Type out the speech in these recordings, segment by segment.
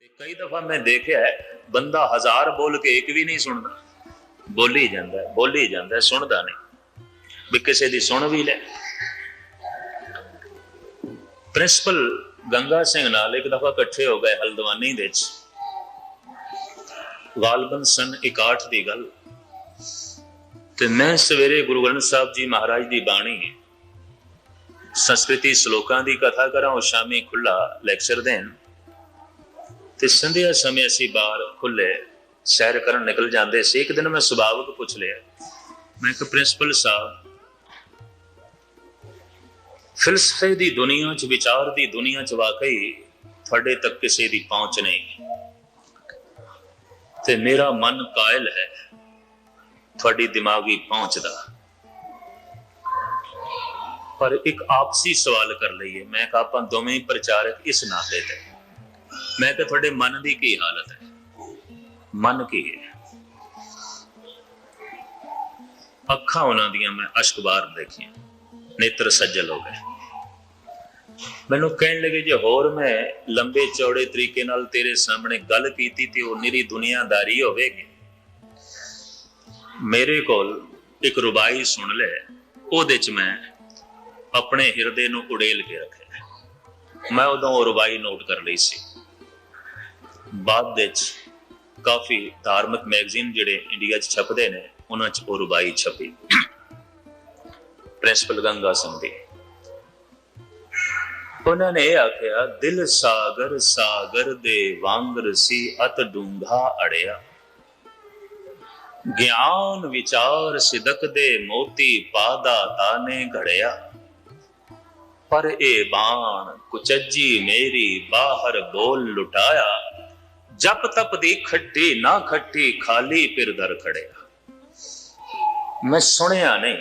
ਤੇ ਕਈ ਦਫਾ ਮੈਂ ਦੇਖਿਆ ਬੰਦਾ ਹਜ਼ਾਰ ਬੋਲ ਕੇ ਇੱਕ ਵੀ ਨਹੀਂ ਸੁਣਦਾ। ਬੋਲੀ ਜਾਂਦਾ ਬੋਲੀ ਜਾਂਦਾ ਸੁਣਦਾ ਨਹੀਂ। ਵੀ ਕਿਸੇ ਦੀ ਸੁਣ ਵੀ ਲੈ। ਪ੍ਰਿੰਸੀਪਲ ਗੰਗਾ ਸਿੰਘ ਨਾਲ ਇੱਕ ਦਫਾ ਇਕੱਠੇ ਹੋ ਗਏ ਹਲਦਵਾਨੀ ਦੇ ਵਿੱਚ। ਗਾਲਬਨ ਸਨ 61 ਦੀ ਗੱਲ। ਤੇ ਮੈਂ ਸਵੇਰੇ ਗੁਰੂ ਗ੍ਰੰਥ ਸਾਹਿਬ ਜੀ ਮਹਾਰਾਜ ਦੀ ਬਾਣੀ ਸੰਸਕ੍ਰਿਤੀ ਸ਼ਲੋਕਾਂ ਦੀ ਕਥਾ ਕਰਾਂ, ਉਹ ਸ਼ਾਮੀ ਖੁੱਲਾ ਲੈਕਚਰ ਦੇਣ। ਤੇ ਸੰਧਿਆ ਸਮੇਂ ਅਸੀਂ ਬਾਹਰ ਖੁੱਲੇ ਸੈਰ ਕਰਨ ਨਿਕਲ ਜਾਂਦੇ ਸੀ। ਇੱਕ ਦਿਨ ਮੈਂ ਸੁਭਾਵਕ ਪੁੱਛ ਲਿਆ। ਮੈਂ ਕਿ ਪ੍ਰਿੰਸੀਪਲ ਸਾਹਿਬ, ਫਿਲਸਫੇ ਦੀ ਦੁਨੀਆ 'ਚ, ਵਿਚਾਰ ਦੀ ਦੁਨੀਆ 'ਚ ਵਾਕਈ ਤੁਹਾਡੇ ਤੱਕ ਕਿਸੇ ਦੀ ਪਹੁੰਚ ਨਹੀਂ। ਤੇ ਮੇਰਾ ਮਨ ਕਾਇਲ ਹੈ, ਤੁਹਾਡੀ ਦਿਮਾਗੀ ਪਹੁੰਚ ਦਾ। ਪਰ ਇੱਕ ਆਪਸੀ ਸਵਾਲ ਕਰ ਲਈਏ। ਮੈਂ ਕਿ ਆਪਾਂ ਦੋਵੇਂ ਪ੍ਰਚਾਰਕ ਇਸ ਨਾਤੇ ਤੇ। ਮੈਂ ਕਿ ਤੁਹਾਡੇ ਮਨ ਦੀ ਕੀ ਹਾਲਤ ਹੈ? ਮਨ ਕੀ ਹੈ? ਅੱਖਾਂ ਉਹਨਾਂ ਦੀਆਂ ਮੈਂ ਅਸ਼ਕਬਾਰ ਦੇਖੀਆਂ, ਨੇਤਰ ਸੱਜਲ ਹੋ ਗਏ। ਮੈਨੂੰ ਕਹਿਣ ਲੱਗੇ ਜੇ ਹੋਰ ਮੈਂ ਲੰਬੇ ਚੌੜੇ ਤਰੀਕੇ ਨਾਲ ਤੇਰੇ ਸਾਹਮਣੇ ਗੱਲ ਕੀਤੀ ਤੇ ਉਹ ਨਿਰੀ ਦੁਨੀਆਦਾਰੀ ਹੋਵੇਗੀ। ਮੇਰੇ ਕੋਲ ਇੱਕ ਰੁਬਾਈ ਸੁਣ ਲੈ, ਉਹਦੇ ਚ ਮੈਂ ਆਪਣੇ ਹਿਰਦੇ ਨੂੰ ਉਡੇਲ ਕੇ ਰੱਖਿਆ। ਮੈਂ ਉਦੋਂ ਉਹ ਰੁਬਾਈ ਨੋਟ ਕਰ ਲਈ ਸੀ। ਬਾਅਦ ਵਿੱਚ ਕਾਫੀ ਧਾਰਮਿਕ ਮੈਗਜ਼ੀਨ ਜਿਹੜੇ ਇੰਡੀਆ 'ਚ ਛਪਦੇ ਨੇ, ਉਹਨਾਂ 'ਚ ਉਹ ਰੁਬਾਈ ਛਪੀ। ਪ੍ਰਿੰਸੀਪਲ ਗੰਗਾ ਸਿੰਘ ਦੀ। ਉਹਨਾਂ ਨੇ ਆਖਿਆ, ਦਿਲ ਸਾਗਰ ਸਾਗਰ ਦੇ ਵਾਂਗਰ ਸੀ ਅਤ ਡੂੰਘਾ ਅੜਿਆ। ਗਿਆਨ ਵਿਚਾਰ ਸਿਦਕ ਦੇ ਮੋਤੀ ਪਾਦਾ ਤਾਨੇ ਘੜਿਆ। ਪਰ ਇਹ ਬਾਣ ਕੁਚੱਜੀ ਮੇਰੀ ਬਾਹਰ ਬੋਲ ਲੁਟਾਇਆ। ਜਪ ਤਪ ਦੀ ਖੱਟੀ ਨਾ ਖੱਟੀ ਖਾਲੀ ਫਿਰ ਦਰ ਖੜਿਆ। ਮੈਂ ਸੁਣਿਆ ਨਹੀਂ,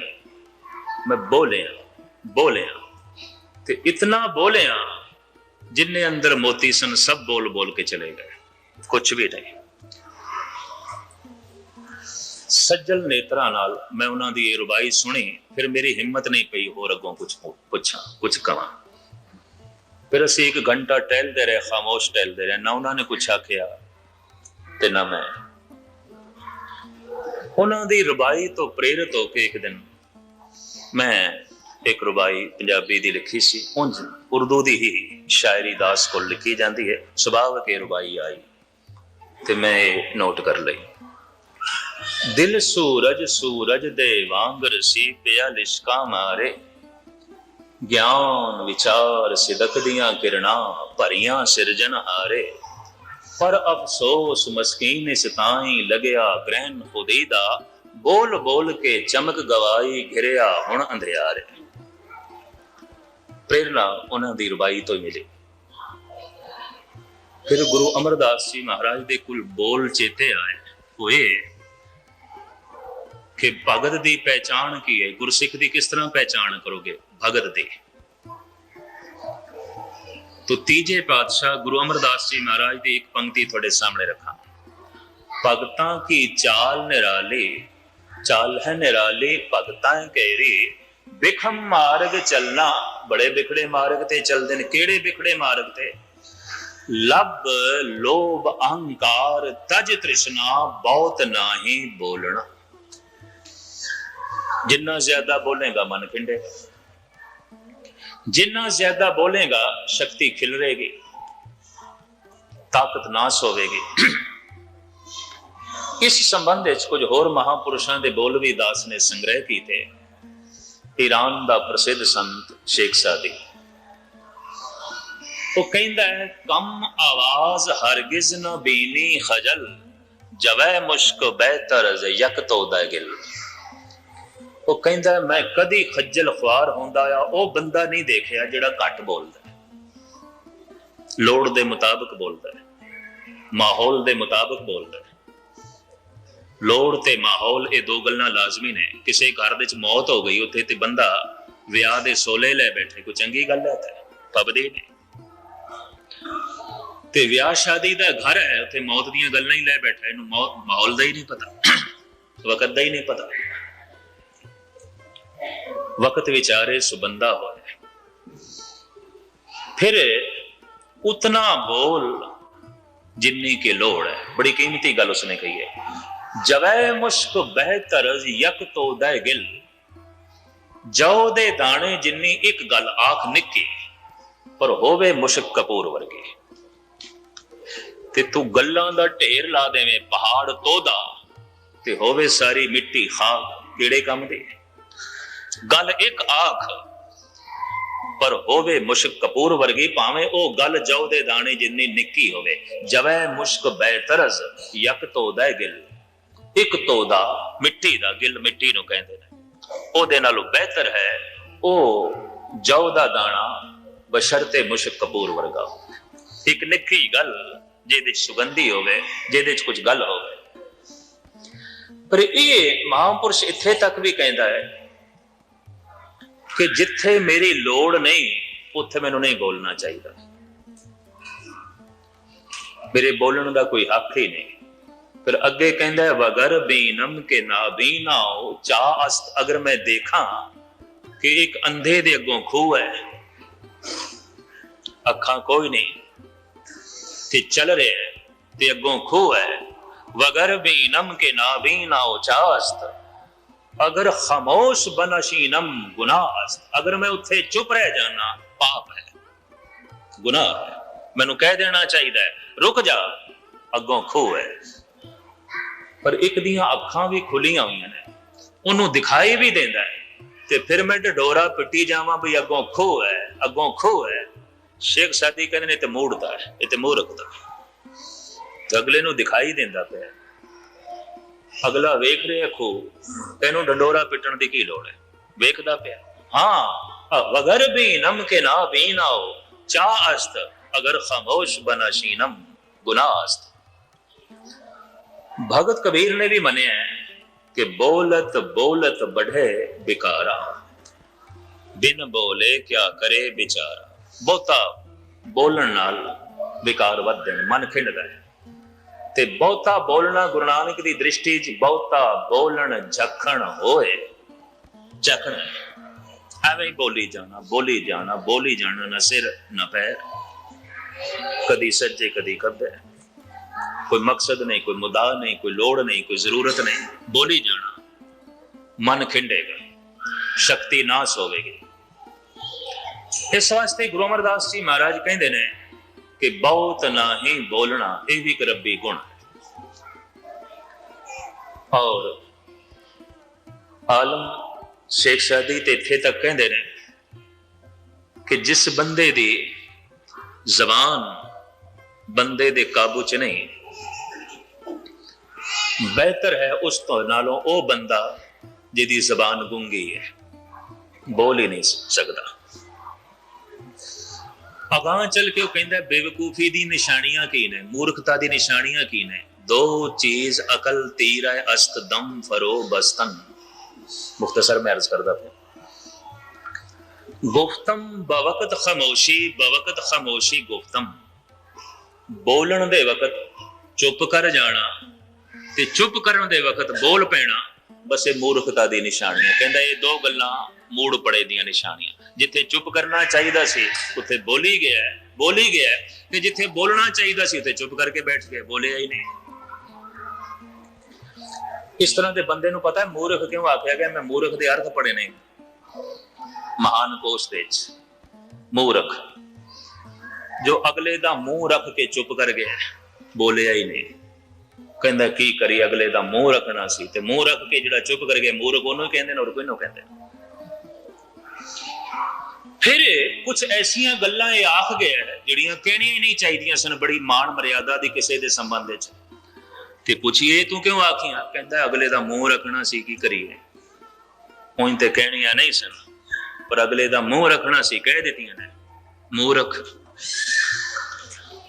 ਮੈਂ ਬੋਲਿਆ ਬੋਲਿਆ ਤੇ ਇਤਨਾ ਬੋਲਿਆ ਜਿੰਨੇ ਅੰਦਰ ਮੋਤੀ ਸਨ ਸਭ ਬੋਲ ਬੋਲ ਕੇ ਚਲੇ ਗਏ ਕੁਝ ਵੀ ਨਹੀਂ। ਸੱਜਲ ਨੇਤਰਾਂ ਨਾਲ ਮੈਂ ਉਹਨਾਂ ਦੀ ਇਹ ਰੁਬਾਈ ਸੁਣੀ, ਫਿਰ ਮੇਰੀ ਹਿੰਮਤ ਨਹੀਂ ਪਈ ਹੋਰ ਅੱਗੋਂ ਕੁਝ ਪੁੱਛਾਂ ਕੁਝ ਕਵਾਂ। ਫਿਰ ਅਸੀਂ ਇੱਕ ਘੰਟਾ ਟਹਿਲਦੇ ਰਹੇ, ਖਾਮੋਸ਼ ਟਹਿਲਦੇ ਰਹੇ। ਨਾ ਉਹਨਾਂ ਨੇ ਕੁਛ ਆਖਿਆ ਤੇ ਨਾ ਮੈਂ। ਉਹਨਾਂ ਦੀ ਰੁਬਾਈ ਤੋਂ ਪ੍ਰੇਰਿਤ ਹੋ ਕੇ ਇੱਕ ਦਿਨ ਮੈਂ ਇੱਕ ਰੁਬਾਈ ਪੰਜਾਬੀ ਦੀ ਲਿਖੀ ਸੀ। ਉਂਝ ਉਰਦੂ ਦੀ ਹੀ ਸ਼ਾਇਰੀ ਦਾਸ ਕੋਲ ਲਿਖੀ ਜਾਂਦੀ ਹੈ। ਸੁਭਾਵਕ ਇਹ ਰੁਬਾਈ ਆਈ ਤੇ ਮੈਂ ਇਹ ਨੋਟ ਕਰ ਲਈ। ਦਿਲ ਸੂਰਜ ਸੂਰਜ ਦੇ ਵਾਂਗਰ ਸੀ ਪਿਆ ਲਿਸ਼ਕਾ ਮਾਰੇ। ਗਿਆਨ ਵਿਚਾਰ ਸਿਦਕ ਦੀਆਂ ਕਿਰਨਾਂ ਭਰੀਆਂ ਸਿਰਜਣ ਹਾਰੇ। ਪਰ ਅਫਸੋਸ ਮਸਕੀਨ ਇਸ ਲਗਿਆ ਗ੍ਰਹਿਣ ਖੁਦੀ ਦਾ, ਬੋਲ ਬੋਲ ਕੇ ਚਮਕ ਗਵਾਈ ਘਿਰਿਆ ਹੁਣ ਅੰਧਿਆਰੇ। ਪ੍ਰੇਰਣਾ ਉਹਨਾਂ ਦੀ ਰਵਾਈ ਤੋਂ ਮਿਲੀ। ਫਿਰ ਗੁਰੂ ਅਮਰਦਾਸ ਜੀ ਮਹਾਰਾਜ ਦੇ ਕੁਲ ਬੋਲ ਚੇਤੇ ਆਏ। ਹੋਏ, ਕਿ ਭਗਤ ਦੀ ਪਹਿਚਾਣ ਕੀ ਹੈ? ਗੁਰਸਿੱਖ ਦੀ ਕਿਸ ਤਰ੍ਹਾਂ ਪਹਿਚਾਣ ਕਰੋਗੇ? ਭਗਤ ਦੀ। ਤੋ ਤੀਜੇ ਪਾਤਸ਼ਾਹ ਗੁਰੂ ਅਮਰਦਾਸ ਜੀ ਮਹਾਰਾਜ ਦੀ ਇੱਕ ਪੰਕਤੀ ਤੁਹਾਡੇ ਸਾਹਮਣੇ ਰੱਖਾਂ ਭਗਤਾਂ ਕੀ ਚਾਲ ਨਿਰਾਲੀ, ਚਾਲ ਹੈ ਨਿਰਾਲੀ, ਭਗਤਾਂ ਕੇਰੀ ਬਿਖਮ ਮਾਰਗ ਚੱਲਣਾ, ਬੜੇ ਬਿਖੜੇ ਮਾਰਗ ਤੇ ਚੱਲਦੇ ਨੇ, ਕਿਹੜੇ ਬਿਖੜੇ ਮਾਰਗ ਤੇ? ਲਬ ਲੋਭ, ਅਹੰਕਾਰ, ਤਜ ਤ੍ਰਿਸ਼ਨਾ, ਬਹੁਤ ਨਾਹੀ ਬੋਲਣਾ। ਜਿੰਨਾ ਜ਼ਿਆਦਾ ਬੋਲੇਗਾ ਮਨ ਖਿੰਡੇ। ਜਿੰਨਾ ਜ਼ਿਆਦਾ ਬੋਲੇਗਾ, ਸ਼ਕਤੀ ਖਿਲਰੇਗੀ। ਤਾਕਤ ਨਾਸ ਹੋਵੇਗੀ। ਇਸ ਸੰਬੰਧ ਵਿੱਚ ਕੁਝ ਹੋਰ ਮਹਾਪੁਰਸ਼ਾਂ ਦੇ ਬੋਲ ਵੀ ਦਾਸ ਨੇ ਸੰਗ੍ਰਹਿ ਕੀਤੇ। ਈਰਾਨ ਦਾ ਪ੍ਰਸਿੱਧ ਸੰਤ ਸ਼ੇਖ ਸਾਦੀ। ਉਹ ਕਹਿੰਦਾ ਹੈ, ਕਮ ਆਵਾਜ਼ ਹਰਗਿਜ਼ ਨ ਬੀਨੀ ਖਜਲ, ਜਵੈ ਮੁਸ਼ਕ ਬਹਿਤਰ ਜ਼ ਯਕ ਤੋ ਦਾ ਗਿਲ ਉਹ ਕਹਿੰਦਾ, ਮੈਂ ਕਦੀ ਖੱਜਲ ਖੁਆਰ ਹੁੰਦਾ ਆ, ਉਹ ਬੰਦਾ ਨਹੀਂ ਦੇਖਿਆ ਜਿਹੜਾ ਘੱਟ ਬੋਲਦਾ ਲੋੜ ਦੇ ਮੁਤਾਬਕ ਬੋਲਦਾ ਹੈ, ਮਾਹੌਲ ਦੇ ਮੁਤਾਬਕ ਬੋਲਦਾ ਹੈ। ਲੋੜ ਤੇ ਮਾਹੌਲ ਇਹ ਦੋ ਗੱਲਾਂ ਲਾਜ਼ਮੀ ਨੇ। ਕਿਸੇ ਘਰ ਵਿੱਚ ਮੌਤ ਹੋ ਗਈ, ਉੱਥੇ ਤੇ ਬੰਦਾ ਵਿਆਹ ਦੇ ਸੋਲੇ ਲੈ ਬੈਠੇ। ਕੋਈ ਚੰਗੀ ਗੱਲ ਹੈ ਤੇ ਪਬਦੀ ਨੇ। ਤੇ ਵਿਆਹ ਸ਼ਾਦੀ ਦਾ ਘਰ ਹੈ, ਉੱਥੇ ਮੌਤ ਦੀਆਂ ਗੱਲਾਂ ਹੀ ਲੈ ਬੈਠਾ। ਇਹਨੂੰ ਮੌਤ ਮਾਹੌਲ ਦਾ ਹੀ ਨਹੀਂ ਪਤਾ। ਵਕਤ ਦਾ ਹੀ ਨਹੀਂ ਪਤਾ। ਵਕਤ ਵਿਚਾਰੇ ਸੁਬੰਦਾ ਹੋਏ। ਫਿਰ ਉਤਨਾ ਬੋਲ ਜਿੰਨੀ ਕੀ ਲੋੜ ਹੈ। ਬੜੀ ਕੀਮਤੀ ਗੱਲ ਉਸਨੇ ਕਹੀ ਹੈ। ਜਵੈ ਮੁਸ਼ਕ ਬਹਿਤਰ ਯਕ ਤੋ ਦੈ ਗਿਲ। ਜੋ ਦੇ ਦਾਣੇ ਜਿੰਨੀ ਇੱਕ ਗੱਲ ਆਖ ਨਿੱਕੀ, ਪਰ ਹੋਵੇ ਮੁਸ਼ਕ ਕਪੂਰ ਵਰਗੇ। ਤੇ ਤੂੰ ਗੱਲਾਂ ਦਾ ਢੇਰ ਲਾ ਦੇਵੇਂ ਪਹਾੜ ਤੋਦਾ, ਤੇ ਹੋਵੇ ਸਾਰੀ ਮਿੱਟੀ ਖਾਕ ਕਿਹੜੇ ਕੰਮ ਦੇ। ਗੱਲ ਇੱਕ ਆਖ। ਪਰ ਹੋਵੇ ਮੁਸ਼ਕ ਕਪੂਰ ਵਰਗੀ, ਭਾਵੇਂ ਉਹ ਗੱਲ ਜਉ ਦੇ ਦਾਣੇ ਜਿੰਨੀ ਨਿੱਕੀ ਹੋਵੇ। ਜਵੈ ਮੁਸ਼ਕ ਬੈਤਰਜ਼ ਯਕ ਤੋਦਾ ਗਿਲ। ਇੱਕ ਤੋਦਾ ਮਿੱਟੀ ਦਾ ਗਿਲ ਮਿੱਟੀ ਨੂੰ ਕਹਿੰਦੇ ਨੇ। ਉਹਦੇ ਨਾਲੋਂ ਬਿਹਤਰ ਹੈ, ਉਹ ਜਉ ਦਾ ਦਾਣਾ ਬਸ਼ਰਤੇ ਮੁਸ਼ਕ ਕਪੂਰ ਵਰਗਾ ਹੋਵੇ। ਇੱਕ ਨਿੱਕੀ ਗੱਲ, ਜਿਹਦੇ ਚ ਸੁਗੰਧੀ ਹੋਵੇ, ਜਿਹਦੇ ਚ ਕੁਝ ਗੱਲ ਹੋਵੇ। ਪਰ ਇਹ ਮਹਾਂਪੁਰਸ਼ ਇੱਥੇ ਤੱਕ ਵੀ ਕਹਿੰਦਾ ਹੈ ਕਿ ਜਿੱਥੇ ਮੇਰੀ ਲੋੜ ਨਹੀਂ, ਉੱਥੇ ਮੈਨੂੰ ਨਹੀਂ ਬੋਲਣਾ ਚਾਹੀਦਾ। ਮੇਰੇ ਬੋਲਣ ਦਾ ਕੋਈ ਹੱਕ ਹੀ ਨਹੀਂ। ਫਿਰ ਅੱਗੇ ਕਹਿੰਦਾ ਹੈ, ਵਗਰ ਬੀਨਮ ਕੇ ਨਾ ਬੀਨਾਓ ਚਾ ਅਸਤ ਅਗਰ ਮੈਂ ਦੇਖਾਂ ਕਿ ਇੱਕ ਅੰਧੇ ਦੇ ਅੱਗੋਂ ਖੂਹ ਹੈ, ਅੱਖਾਂ ਕੋਈ ਨਹੀਂ ਤੇ ਚੱਲ ਰਿਹਾ ਤੇ ਅੱਗੋਂ ਖੂਹ ਹੈ। ਵਗਰ ਬੀਨਮ ਕੇ ਨਾ ਬੀਨਾਓ ਚਾ ਅਸਤ ਅਗਰ ਖਾਮੋਸ਼ ਬਨਸ਼ੀਨਮ ਗੁਨਾਹ ਅਸਤ ਅਗਰ ਮੈਂ ਉੱਥੇ ਚੁੱਪ ਰਹਿ ਜਾਣਾ ਪਾਪ ਹੈ। ਗੁਨਾਹ ਹੈ। ਮੈਨੂੰ ਕਹਿ ਦੇਣਾ ਚਾਹੀਦਾ ਹੈ, ਰੁਕ ਜਾ, ਅੱਗੋਂ ਖੂਹ ਹੈ। ਪਰ ਇੱਕ ਦੀਆਂ ਅੱਖਾਂ ਵੀ ਖੁੱਲੀਆਂ ਹੋਈਆਂ ਨੇ, ਉਹਨੂੰ ਦਿਖਾਈ ਵੀ ਦਿੰਦਾ ਹੈ। ਤੇ ਫਿਰ ਮੈਂ ਢਡੋਰਾ ਪਿੱਟੀ ਜਾਵਾਂ ਵੀ ਅੱਗੋਂ ਖੂਹ ਹੈ, ਅੱਗੋਂ ਖੋ ਹੈ। ਸ਼ੇਖ ਸਾਦੀ ਕਹਿੰਦੇ ਨੇ ਤੇ ਮੂੜਦਾ ਹੈ, ਇਹ ਤੇ ਮੂੰਹ ਰੱਖਦਾ ਅਗਲੇ ਨੂੰ ਦਿਖਾਈ ਦਿੰਦਾ ਪਿਆ ਅਗਲਾ ਵੇਖ ਰਿਹਾ ਖੂਹ ਤੈਨੂੰ ਡੰਡੋਰਾ ਪਿੱਟਣ ਦੀ ਕੀ ਲੋੜ ਹੈ? ਵੇਖਦਾ ਪਿਆ। ਹਾਂ ਵਗਰ ਵੀ ਨਮ ਕੇ ਨਾ ਵੀ ਨਾਓ ਚਾ ਅਸਤ, ਅਗਰ ਖਾਮੋਸ਼ ਬਨਾ ਸ਼ੀਨਮ, ਗੁਨਾਹ ਅਸਤ। ਭਗਤ ਕਬੀਰ ਨੇ ਵੀ ਮੰਨਿਆ ਕਿ ਬੋਲਤ ਬੋਲਤ ਬਢੇ ਬਿਕਾਰਾ। ਬਿਨ ਬੋਲੇ ਕਿਆ ਕਰੇ ਵਿਚਾਰਾ। ਬਹੁਤਾ ਬੋਲਣ ਨਾਲ ਵਿਕਾਰ ਵੱਧਦੇ ਨੇ ਮਨ ਖਿੰਡਦਾ ਹੈ। ਤੇ ਬਹੁਤਾ ਬੋਲਣਾ ਗੁਰੂ ਨਾਨਕ ਦੀ ਦ੍ਰਿਸ਼ਟੀ 'ਚ ਬਹੁਤਾ ਬੋਲਣ ਝਖਣ ਹੋਏ। ਝਖਣ ਐਵੇਂ ਹੀ ਬੋਲੀ ਜਾਣਾ ਬੋਲੀ ਜਾਣਾ ਬੋਲੀ ਜਾਣਾ ਨਾ ਸਿਰ, ਨਾ ਪੈਰ। ਕਦੀ ਸੱਜੇ, ਕਦੀ ਖੱਬੇ। ਕੋਈ ਮਕਸਦ ਨਹੀਂ, ਕੋਈ ਮੁਦਾ ਨਹੀਂ, ਕੋਈ ਲੋੜ ਨਹੀਂ, ਕੋਈ ਜ਼ਰੂਰਤ ਨਹੀਂ। ਬੋਲੀ ਜਾਣਾ। ਮਨ ਖਿੰਡੇਗਾ। ਸ਼ਕਤੀ ਨਾਸ ਹੋਵੇਗੀ। ਇਸ ਵਾਸਤੇ ਗੁਰੂ ਅਮਰਦਾਸ ਜੀ ਮਹਾਰਾਜ ਕਹਿੰਦੇ ਨੇ ਕਿ ਬਹੁਤ ਨਾ ਹੀ ਬੋਲਣਾ, ਇਹ ਵੀ ਇੱਕ ਰੱਬੀ ਗੁਣ। ਔਰ ਆਲਮ ਸ਼ੇਖ ਸਾਦੀ ਤੇ ਇੱਥੇ ਤੱਕ ਕਹਿੰਦੇ ਨੇ ਕਿ ਜਿਸ ਬੰਦੇ ਦੀ ਜ਼ਬਾਨ ਬੰਦੇ ਦੇ ਕਾਬੂ 'ਚ ਨਹੀਂ, ਬਿਹਤਰ ਹੈ ਉਸ ਤੋਂ ਨਾਲੋਂ ਉਹ ਬੰਦਾ ਜਿਹਦੀ ਜ਼ਬਾਨ ਗੁੰਗੀ ਹੈ। ਬੋਲ ਹੀ ਨਹੀਂ ਸਕਦਾ। ਅਗਾਂ ਚੱਲ ਕੇ ਉਹ ਕਹਿੰਦਾ, ਬੇਵਕੂਫੀ ਦੀ ਨਿਸ਼ਾਨੀਆਂ ਕੀ ਨੇ, ਮੂਰਖਤਾ ਦੀ ਨਿਸ਼ਾਨੀਆਂ ਕੀ ਨੇ? ਦੋ ਚੀਜ਼ ਅਕਲ ਤੀਰ ਹੈ ਅਸਤ ਦਮ ਫਰੋ ਬਸਤਨ। ਮੁਖਤਸਰ ਮੈਂ ਅਰਜ਼ ਕਰਦਾ ਪਿਆ। ਗੁਫਤਮ ਬਵਕਤ ਖਾਮੋਸ਼ੀ ਬਵਕਤ ਖਾਮੋਸ਼ੀ ਗੁਫਤਮ। ਬੋਲਣ ਦੇ ਵਕਤ ਚੁੱਪ ਕਰ ਜਾਣਾ ਤੇ ਚੁੱਪ ਕਰਨ ਦੇ ਵਕਤ ਬੋਲ ਪੈਣਾ, ਬਸ ਇਹ ਮੂਰਖਤਾ ਦੀ ਨਿਸ਼ਾਨੀਆਂ ਕਹਿੰਦਾ ਇਹ ਦੋ ਗੱਲਾਂ ਮੂੜ ਪੜੇ ਦੀਆਂ ਨਿਸ਼ਾਨੀਆਂ। ਜਿੱਥੇ ਚੁੱਪ ਕਰਨਾ ਚਾਹੀਦਾ ਸੀ, ਉੱਥੇ ਬੋਲੀ ਗਿਆ ਬੋਲੀ ਗਿਆ। ਤੇ ਜਿੱਥੇ ਬੋਲਣਾ ਚਾਹੀਦਾ ਸੀ, ਉੱਥੇ ਚੁੱਪ ਕਰਕੇ ਬੈਠ ਗਿਆ। ਬੋਲਿਆ ਹੀ ਨਹੀਂ। ਇਸ ਤਰ੍ਹਾਂ ਦੇ ਬੰਦੇ ਨੂੰ ਪਤਾ ਹੈ? ਮੂਰਖ ਕਿਉਂ ਆਖਿਆ ਗਿਆ, ਮੈਂ ਮੂਰਖ ਦੇ ਅਰਥ ਪੜੇ ਨੇ ਮਹਾਨ ਕੋਸ਼ ਦੇ ਵਿੱਚ। ਮੂਰਖ। ਜੋ ਅਗਲੇ ਦਾ ਮੂੰਹ ਰੱਖ ਕੇ ਚੁੱਪ ਕਰ ਗਿਆ ਬੋਲਿਆ ਹੀ ਨਹੀਂ। ਕਹਿੰਦਾ, ਕੀ ਕਰੀ ਅਗਲੇ ਦਾ ਮੂੰਹ ਰੱਖਣਾ ਸੀ? ਤੇ ਮੂੰਹ ਰੱਖ ਕੇ ਜਿਹੜਾ ਚੁੱਪ ਕਰ ਗਿਆ, ਮੂਰਖ ਉਹਨੂੰ ਕਹਿੰਦੇ ਨੇ ਔਰ ਕੋਈ ਨੂੰ ਕਹਿੰਦੇ ਫਿਰ ਕੁਝ ਐਸੀਆਂ ਗੱਲਾਂ ਇਹ ਆਖ ਗਿਆ ਹੈ, ਜਿਹੜੀਆਂ ਕਹਿਣੀਆਂ ਹੀ ਨਹੀਂ ਚਾਹੀਦੀਆਂ ਸਨ, ਬੜੀ ਮਾਣ ਮਰਿਆਦਾ ਦੀ ਕਿਸੇ ਦੇ ਸੰਬੰਧ ਵਿੱਚ। ਤੇ ਪੁੱਛੀਏ, ਤੂੰ ਕਿਉਂ ਆਖੀਆਂ? ਕਹਿੰਦਾ, ਅਗਲੇ ਦਾ ਮੂੰਹ ਰੱਖਣਾ ਸੀ, ਕੀ ਕਰੀਏ? ਉਹਨ ਤੇ ਕਹਿਣੀਆਂ ਨਹੀਂ ਸਨ, ਪਰ ਅਗਲੇ ਦਾ ਮੂੰਹ ਰੱਖਣਾ ਸੀ, ਕਹਿ ਦਿੱਤੀਆਂ ਨੇ। ਮੂੰਹ ਰੱਖ।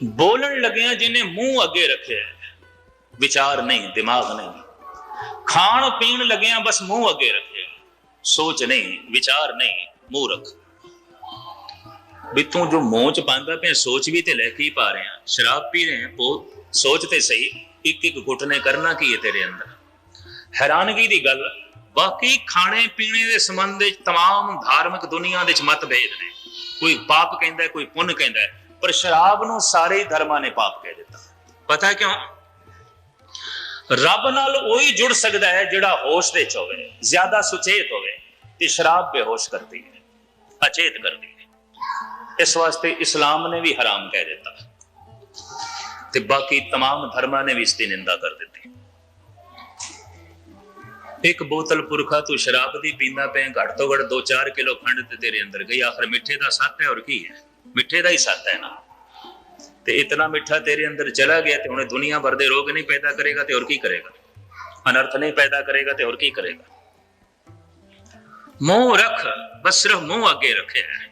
ਬੋਲਣ ਲੱਗਿਆ ਜਿਹਨੇ ਮੂੰਹ ਅੱਗੇ ਰੱਖਿਆ, ਵਿਚਾਰ ਨਹੀਂ, ਦਿਮਾਗ ਨਹੀਂ। ਖਾਣ ਪੀਣ ਲੱਗਿਆ ਬਸ ਮੂੰਹ ਅੱਗੇ ਰੱਖਿਆ, ਸੋਚ ਨਹੀਂ, ਵਿਚਾਰ ਨਹੀਂ, ਮੂੰਹ ਰੱਖ। ਵੀ ਤੂੰ ਜੋ ਮੂੰਹ ਚ ਪਾਉਂਦਾ ਪਿਆ, ਸੋਚ ਵੀ ਤੇ ਲੈ ਕੇ ਹੀ ਪਾ ਰਿਹਾ? ਸ਼ਰਾਬ ਪੀ ਰਹੇ ਉਹ ਸੋਚ ਤੇ ਸਹੀ। ਇੱਕ ਇੱਕ ਘੁੱਟ ਨੇ ਕਰਨਾ ਕੀ ਹੈ ਤੇਰੇ ਅੰਦਰ ਹੈਰਾਨਗੀ ਦੀ ਗੱਲ ਬਾਕੀ ਖਾਣੇ ਪੀਣੇ ਦੇ ਸੰਬੰਧ ਵਿੱਚ तमाम ਧਾਰਮਿਕ ਦੁਨੀਆ ਦੇ ਵਿੱਚ ਮਤਭੇਦ ਨੇ ਕੋਈ ਪਾਪ ਕਹਿੰਦਾ ਕੋਈ ਪੁੰਨ ਕਹਿੰਦਾ ਪਰ ਸ਼ਰਾਬ ਨੂੰ ਸਾਰੇ ਹੀ ਧਰਮਾਂ ਨੇ ਪਾਪ ਕਹਿ ਦਿੱਤਾ ਪਤਾ ਕਿਉਂ ਰੱਬ ਨਾਲ ਉਹੀ ਜੁੜ ਸਕਦਾ ਹੈ ਜਿਹੜਾ ਹੋਸ਼ ਦੇ ਚ ਹੋਵੇ ਜ਼ਿਆਦਾ ਸੁਚੇਤ ਹੋਵੇ ਤੇ ਸ਼ਰਾਬ ਬੇਹੋਸ਼ ਕਰਦੀ ਹੈ ਅਚੇਤ ਕਰਦੀ ਹੈ ਇਸ ਵਾਸਤੇ ਇਸਲਾਮ ਨੇ ਵੀ ਹਰਾਮ ਕਹਿ ਦਿੱਤਾ ਤੇ ਬਾਕੀ तमाम ਧਰਮਾਂ ਨੇ ਵੀ ਇਸ ਦੀ ਨਿੰਦਾ ਕਰ ਦਿੱਤੀ ਇੱਕ ਬੋਤਲ ਪੁਰਖਾ ਤੂੰ ਸ਼ਰਾਬ ਦੀ ਪੀਂਦਾ ਪਿਆ ਘੱਟ ਤੋਂ ਘੱਟ 2-4 ਕਿਲੋ ਖੰਡ ਤੇ ਤੇਰੇ ਅੰਦਰ ਗਈ ਆਖਰ ਮਿੱਠੇ ਦਾ ਸੱਤ ਹੈ ਔਰ ਕੀ ਹੈ ਮਿੱਠੇ ਦਾ ਹੀ ਸੱਤ ਹੈ ਨਾ ਤੇ ਇਤਨਾ ਮਿੱਠਾ ਤੇਰੇ ਅੰਦਰ ਚਲਾ ਗਿਆ ਤੇ ਹੁਣ ਦੁਨੀਆ ਭਰ ਦੇ ਰੋਗ ਨਹੀਂ ਪੈਦਾ ਕਰੇਗਾ ਤੇ ਹੋਰ ਕੀ ਕਰੇਗਾ ਅਨਰਥ ਨਹੀਂ ਪੈਦਾ ਕਰੇਗਾ ਤੇ ਹੋਰ ਕੀ ਕਰੇਗਾ ਮੂੰਹ ਰੱਖ ਬਸ ਸਿਰਫ ਮੂੰਹ ਅੱਗੇ ਰੱਖਿਆ ਹੈ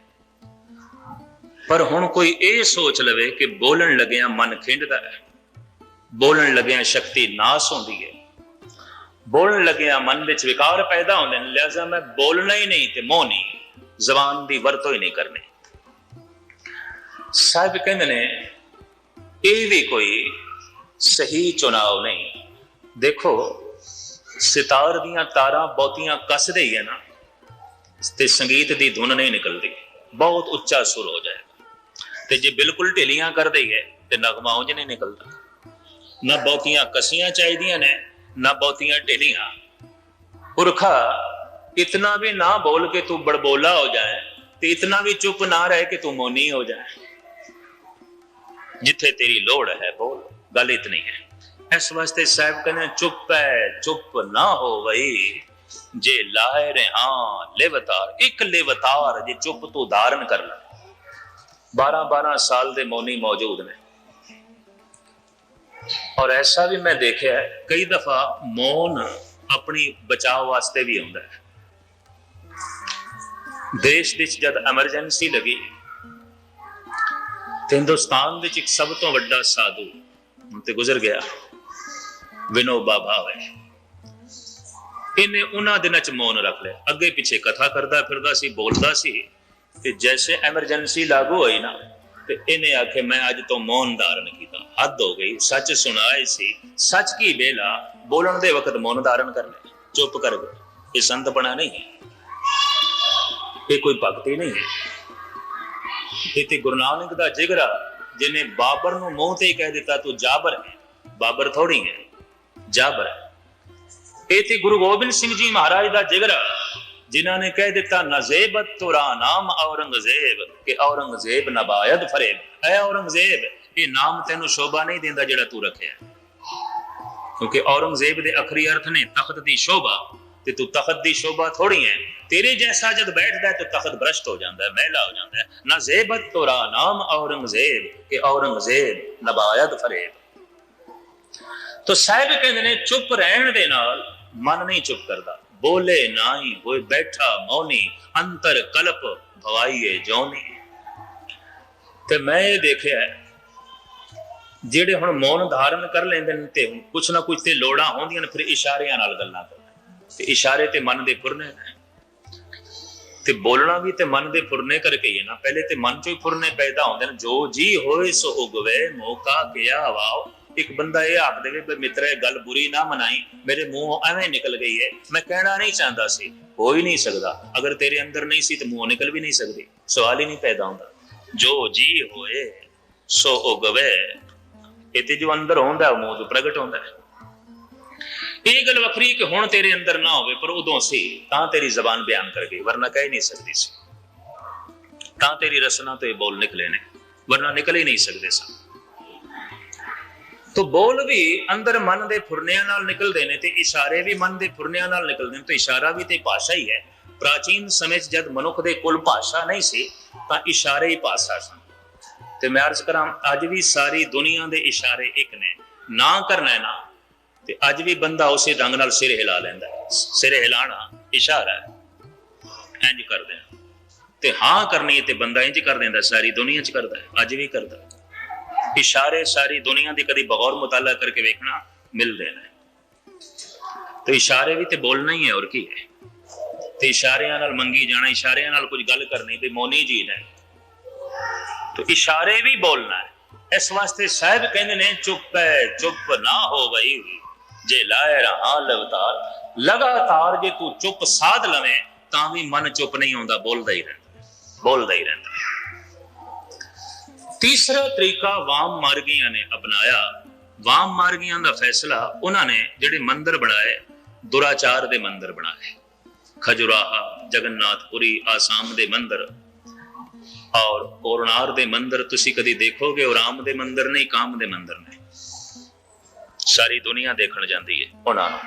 ਪਰ ਹੁਣ ਕੋਈ ਇਹ ਸੋਚ ਲਵੇ ਕਿ ਬੋਲਣ ਲੱਗਿਆ ਮਨ ਖਿੰਡਦਾ ਹੈ, ਬੋਲਣ ਲੱਗਿਆ ਸ਼ਕਤੀ ਨਾਸ ਹੁੰਦੀ ਹੈ। ਬੋਲਣ ਲੱਗਿਆ ਮਨ ਵਿੱਚ ਵਿਕਾਰ ਪੈਦਾ ਹੁੰਦੇ ਨੇ, ਲਿਹਾਜ਼ਾ ਮੈਂ ਬੋਲਣਾ ਹੀ ਨਹੀਂ ਤੇ ਮੋਹ ਨਹੀਂ, ਜ਼ਬਾਨ ਦੀ ਵਰਤੋਂ ਹੀ ਨਹੀਂ ਕਰਨੀ। ਸਾਹਿਬ ਕਹਿੰਦੇ ਨੇ, ਇਹ ਵੀ ਕੋਈ ਸਹੀ ਚੁਣਾਵ ਨਹੀਂ। ਦੇਖੋ, ਸਿਤਾਰ ਦੀਆਂ ਤਾਰਾਂ ਬਹੁਤੀਆਂ ਕੱਸਦੇ ਹੀ ਹੈ ਨਾ, ਤੇ ਸੰਗੀਤ ਦੀ ਧੁਨ ਨਹੀਂ ਨਿਕਲਦੀ, ਬਹੁਤ ਉੱਚਾ ਸੁਰ ਹੋ ਜਾਏਗਾ ਤੇ ਜੇ ਬਿਲਕੁਲ ਢਿੱਲੀਆਂ ਕਰ ਦਈਏ, ਤੇ ਨਗਮਾ ਉਂਝ ਨਹੀਂ ਨਿਕਲਦਾ। ਨਾ ਬਹੁਤੀਆਂ ਕਸੀਆਂ ਚਾਹੀਦੀਆਂ ਨੇ, ਨਾ ਬਹੁਤੀਆਂ ਢਿੱਲੀਆਂ। ਪੁਰਖਾ, ਇਤਨਾ ਵੀ ਨਾ ਬੋਲ ਕੇ ਤੂੰ ਬੜਬੋਲਾ ਹੋ ਜਾਏ, ਤੇ ਇਤਨਾ ਵੀ ਚੁੱਪ ਨਾ ਰਹਿ ਕੇ ਤੂੰ ਮੌਨੀ ਹੋ ਜਾਏ। ਜਿੱਥੇ ਤੇਰੀ ਲੋੜ ਹੈ, ਬੋਲ, ਗੱਲ ਇਤਨੀ ਹੈ। ਇਸ ਵਾਸਤੇ ਸਾਹਿਬ ਕਹਿੰਦੇ ਚੁੱਪ ਹੈ, ਚੁੱਪ ਨਾ ਹੋ ਵਈ ਜੇ ਲਾਏ ਰਹਾ, ਲਿਵਤਾਰ, ਇੱਕ ਲਿਵਤਾਰ ਜੇ ਚੁੱਪ ਤੂੰ ਧਾਰਨ ਕਰ ਲੈ। 12 12 ਸਾਲ ਦੇ ਮੌਨੀ ਮੌਜੂਦ ਨੇ। ਔਰ ਐਸਾ ਵੀ ਮੈਂ ਦੇਖਿਆ ਹੈ, ਕਈ ਦਫਾ ਮੌਨ ਆਪਣੀ ਬਚਾਅ ਵਾਸਤੇ ਵੀ ਹੁੰਦਾ ਹੈ। ਦੇਸ਼ ਵਿੱਚ ਜਦ ਐਮਰਜੈਂਸੀ ਲੱਗੀ ਤੇ ਹਿੰਦੁਸਤਾਨ ਵਿੱਚ ਇੱਕ ਸਭ ਤੋਂ ਵੱਡਾ ਸਾਧੂ ਤੇ ਗੁਜ਼ਰ ਗਿਆ ਵਿਨੋਬਾ ਭਾਵੇ। ਇਹਨੇ ਉਹਨਾਂ ਦਿਨਾਂ ਚ ਮੌਨ ਰੱਖ ਲਿਆ। ਅੱਗੇ ਪਿੱਛੇ ਕਥਾ ਕਰਦਾ ਫਿਰਦਾ ਸੀ ਬੋਲਦਾ ਸੀ। ਤੇ ਜੈਸੇ ਐਮਰਜੈਂਸੀ ਲਾਗੂ ਹੋਈ ਨਾ, ਤੇ ਇਹਨੇ ਆਖੇ, ਮੈਂ ਅੱਜ ਤੋਂ ਮੌਨ ਧਾਰਨ ਕੀਤਾ। ਹੱਦ ਹੋ ਗਈ, ਸੱਚ ਸੁਣਾਏ ਸੀ। ਸੱਚ ਕੀ ਬੇਲਾ ਬੋਲਣ ਦੇ ਵਕਤ ਮੌਨ ਧਾਰਨ ਕਰ ਲੈ ਚੁੱਪ ਕਰ ਗਏ। ਇਹ ਸੰਤ ਬਣਾ ਨਹੀਂ ਹੈ। ਇਹ ਕੋਈ ਭਗਤੀ ਨਹੀਂ ਹੈ। ਇਹ ਤੇ ਗੁਰੂ ਨਾਨਕ ਦਾ ਜਿਗਰਾ, ਜਿਹਨੇ ਬਾਬਰ ਨੂੰ ਮੂੰਹ ਤੇ ਕਹਿ ਦਿੱਤਾ, ਤੂੰ ਜਾਬਰ ਹੈ। ਬਾਬਰ ਥੋੜੀ ਹੈ। ਜਾਬਰ ਹੈ। ਇਹ ਤੇ ਗੁਰੂ ਗੋਬਿੰਦ ਸਿੰਘ ਜੀ ਮਹਾਰਾਜ ਦਾ ਜਿਗਰਾ ਜਿਨ੍ਹਾਂ ਨੇ ਕਹਿ ਦਿੱਤਾ ਨਜ਼ੇਬਤ ਤੁਰਾ ਨਾਮ ਔਰੰਗਜ਼ੇਬ, ਕਿ ਔਰੰਗਜ਼ੇਬ ਨਬਾਇਦ ਫਰੇਬ। ਐ ਔਰੰਗਜ਼ੇਬ, ਇਹ ਨਾਮ ਤੈਨੂੰ ਸ਼ੋਭਾ ਨਹੀਂ ਦਿੰਦਾ ਜਿਹੜਾ ਤੂੰ ਰੱਖਿਆ। ਕਿਉਂਕਿ ਔਰੰਗਜ਼ੇਬ ਦੇ ਅਖਰੀ ਅਰਥ ਨੇ ਤਖਤ ਦੀ ਸ਼ੋਭਾ, ਤੇ ਤੂੰ ਤਖਤ ਦੀ ਸ਼ੋਭਾ ਥੋੜੀ ਹੈ ਤੇਰੇ ਜੈਸਾ ਜਦ ਬੈਠਦਾ ਹੈ ਤਖਤ ਭ੍ਰਸ਼ਟ ਹੋ ਜਾਂਦਾ ਹੈ ਮਹਿਲਾ ਹੋ ਜਾਂਦਾ। ਹੈ ਨਜ਼ੇਬਤ ਤੁਰਾ ਨਾਮ ਔਰੰਗਜ਼ੇਬ, ਕਿ ਔਰੰਗਜ਼ੇਬ ਨਬਾਇਦ ਫਰੇਬ। ਤੋ ਸਾਹਿਬ ਕਹਿੰਦੇ ਨੇ, ਚੁੱਪ ਰਹਿਣ ਦੇ ਨਾਲ ਮਨ ਨਹੀਂ ਚੁੱਪ ਕਰਦਾ। ਬੋਲੇ ਨਾਹੀ ਹੋਏ ਬੈਠਾ ਮੌਨੀ, ਅੰਤਰ ਕਲਪ ਭਵਾਈਏ ਜੋਨੀ। ਤੇ ਮੈਂ ਇਹ ਦੇਖਿਆ ਜਿਹੜੇ ਹੁਣ ਮੌਨ ਧਾਰਨ ਕਰ ਲੈਂਦੇ ਨੇ ਤੇ ਕੁਛ ਨਾ ਕੁਛ ਤੇ ਲੋੜਾਂ ਹੁੰਦੀਆਂ ਨੇ, ਫਿਰ ਇਸ਼ਾਰਿਆਂ ਨਾਲ ਗੱਲਾਂ ਕਰਨਾ। ਤੇ ਇਸ਼ਾਰੇ ਤੇ ਮਨ ਦੇ ਫੁਰਨੇ ਤੇ ਬੋਲਣਾ ਵੀ ਤੇ ਮਨ ਦੇ ਫੁਰਨੇ ਕਰਕੇ ਹੀ ਹੈ ਨਾ। ਪਹਿਲੇ ਤੇ ਮਨ ਚੋਂ ਹੀ ਫੁਰਨੇ ਪੈਦਾ ਹੁੰਦੇ ਨੇ। ਜੋ ਜੀ ਹੋਏ ਸੋ ਉਗਵੇ, ਮੌਕਾ ਕਿਆ ਵਾਓ। ਇੱਕ ਬੰਦਾ ਇਹ ਆਖ ਦੇਵੇ ਵੀ ਮਿੱਤਰ, ਇਹ ਗੱਲ ਬੁਰੀ ਨਾ ਮਨਾਈ, ਮੇਰੇ ਮੂੰਹੋਂ ਐਵੇਂ ਨਿਕਲ ਗਈ ਹੈ ਮੈਂ ਕਹਿਣਾ ਨਹੀਂ ਚਾਹੁੰਦਾ ਸੀ। ਹੋ ਹੀ ਨਹੀਂ ਸਕਦਾ। ਅਗਰ ਤੇਰੇ ਅੰਦਰ ਨਹੀਂ ਸੀ ਤਾਂ ਮੂੰਹੋਂ ਨਿਕਲ ਵੀ ਨਹੀਂ ਸਕਦੀ। ਸਵਾਲ ਹੀ ਨਹੀਂ ਪੈਦਾ ਹੁੰਦਾ। ਜੋ ਜੀ ਹੋਏ, ਸੋ ਉਗਵੇ। ਇਹ ਤੇ ਜੋ ਅੰਦਰ ਹੁੰਦਾ ਮੂੰਹ ਤੋਂ ਪ੍ਰਗਟ ਹੁੰਦਾ ਹੈ। ਇਹ ਗੱਲ ਵੱਖਰੀ ਕਿ ਹੁਣ ਤੇਰੇ ਅੰਦਰ ਨਾ ਹੋਵੇ, ਪਰ ਉਦੋਂ ਸੀ, ਤਾਂ ਤੇਰੀ ਜ਼ਬਾਨ ਬਿਆਨ ਕਰ ਗਈ, ਵਰਨਾ ਕਹਿ ਨਹੀਂ ਸਕਦੀ ਸੀ। ਤਾਂ ਤੇਰੀ ਰਸਨਾ ਤੋਂ ਇਹ ਬੋਲ ਨਿਕਲੇ ਨੇ, ਵਰਨਾ ਨਿਕਲ ਹੀ ਨਹੀਂ ਸਕਦੇ ਸਨ। ਤੋ ਬੋਲ ਵੀ ਅੰਦਰ ਮਨ ਦੇ ਫੁਰਨਿਆਂ ਨਾਲ ਨਿਕਲਦੇ ਨੇ ਤੇ ਇਸ਼ਾਰੇ ਵੀ ਮਨ ਦੇ ਫੁਰਨਿਆਂ ਨਾਲ ਨਿਕਲਦੇ ਨੇ, ਤੇ ਇਸ਼ਾਰਾ ਵੀ ਤੇ ਭਾਸ਼ਾ ਹੀ ਹੈ। ਪ੍ਰਾਚੀਨ ਸਮੇਂ 'ਚ ਜਦ ਮਨੁੱਖ ਦੇ ਕੋਲ ਭਾਸ਼ਾ ਨਹੀਂ ਸੀ, ਤਾਂ ਇਸ਼ਾਰੇ ਹੀ ਭਾਸ਼ਾ ਸਨ। ਤੇ ਮੈਂ ਅਰਜ਼ ਕਰਾਂ, ਅੱਜ ਵੀ ਸਾਰੀ ਦੁਨੀਆ ਦੇ ਇਸ਼ਾਰੇ ਇੱਕ ਨੇ, ਨਾ ਕਰਨਾ ਹੈ ਨਾ। ਤੇ ਅੱਜ ਵੀ ਬੰਦਾ ਉਸੇ ਢੰਗ ਨਾਲ ਸਿਰ ਹਿਲਾ ਲੈਂਦਾ ਹੈ, ਸਿਰ ਹਿਲਾਣਾ ਇਸ਼ਾਰਾ ਹੈ। ਇੰਜ ਕਰਦੇ ਤੇ ਹਾਂ ਕਰਨੀ ਤੇ ਬੰਦਾ ਇੰਜ ਕਰ ਦਿੰਦਾ ਸਾਰੀ ਦੁਨੀਆ 'ਚ ਕਰਦਾ ਅੱਜ ਵੀ ਕਰਦਾ ਹੈ ਇਸ਼ਾਰੇ ਸਾਰੀ ਦੁਨੀਆ ਦੀ ਕਦੀ ਬਗੌਰ ਮੁਤਾਲਾ ਕਰਕੇ ਵੇਖਣਾ ਮਿਲਦੇ ਨੇ ਤੇ ਇਸ਼ਾਰੇ ਵੀ ਤੇ ਬੋਲਣਾ ਹੀ ਹੈ ਔਰ ਕੀ ਹੈ। ਤੇ ਇਸ਼ਾਰਿਆਂ ਨਾਲ ਮੰਗੀ ਜਾਣਾ, ਇਸ਼ਾਰਿਆਂ ਨਾਲ ਕੁਝ ਗੱਲ ਕਰਨੀ ਤੇ ਮੋਨੀ ਜੀ ਨੇ। ਤੇ ਇਸ਼ਾਰੇ ਵੀ ਬੋਲਣਾ ਇਸ ਵਾਸਤੇ ਸਾਹਿਬ ਕਹਿੰਦੇ ਨੇ, ਚੁੱਪ ਹੈ, ਚੁੱਪ ਨਾ ਹੋ ਬਈ। ਜੇ ਲਾਇ ਰਹਾ ਲਵਤਾਰ, ਲਗਾਤਾਰ ਜੇ ਤੂੰ ਚੁੱਪ ਸਾਧ ਲਵੇਂ, ਤਾਂ ਵੀ ਮਨ ਚੁੱਪ ਨਹੀਂ ਆਉਂਦਾ, ਬੋਲਦਾ ਹੀ ਰਹਿੰਦਾ, ਬੋਲਦਾ ਹੀ ਰਹਿੰਦਾ। ਤੀਸਰਾ ਤਰੀਕਾ ਵਾਮ ਮਾਰਗੀਆਂ ਨੇ ਅਪਣਾਇਆ। ਵਾਮ ਮਾਰਗੀਆਂ ਦਾ ਫੈਸਲਾ ਉਹਨਾਂ ਨੇ ਜਿਹੜੇ ਮੰਦਰ ਬਣਾਏ, ਦੁਰਾਚਾਰ ਦੇ ਮੰਦਰ ਬਣਾਏ। ਖਜੁਰਾਹਾ, ਜਗਨਨਾਥਪੁਰੀ, ਆਸਾਮ ਦੇ ਮੰਦਰ ਔਰ ਕੋਰਨਾਰ ਦੇ ਮੰਦਰ ਤੁਸੀਂ ਕਦੀ ਦੇਖੋਗੇ ਉਹ ਰਾਮ ਦੇ ਮੰਦਿਰ ਨਹੀਂ, ਕਾਮ ਦੇ ਮੰਦਰ ਨੇ। ਸਾਰੀ ਦੁਨੀਆ ਦੇਖਣ ਜਾਂਦੀ ਹੈ ਉਹਨਾਂ ਨੂੰ।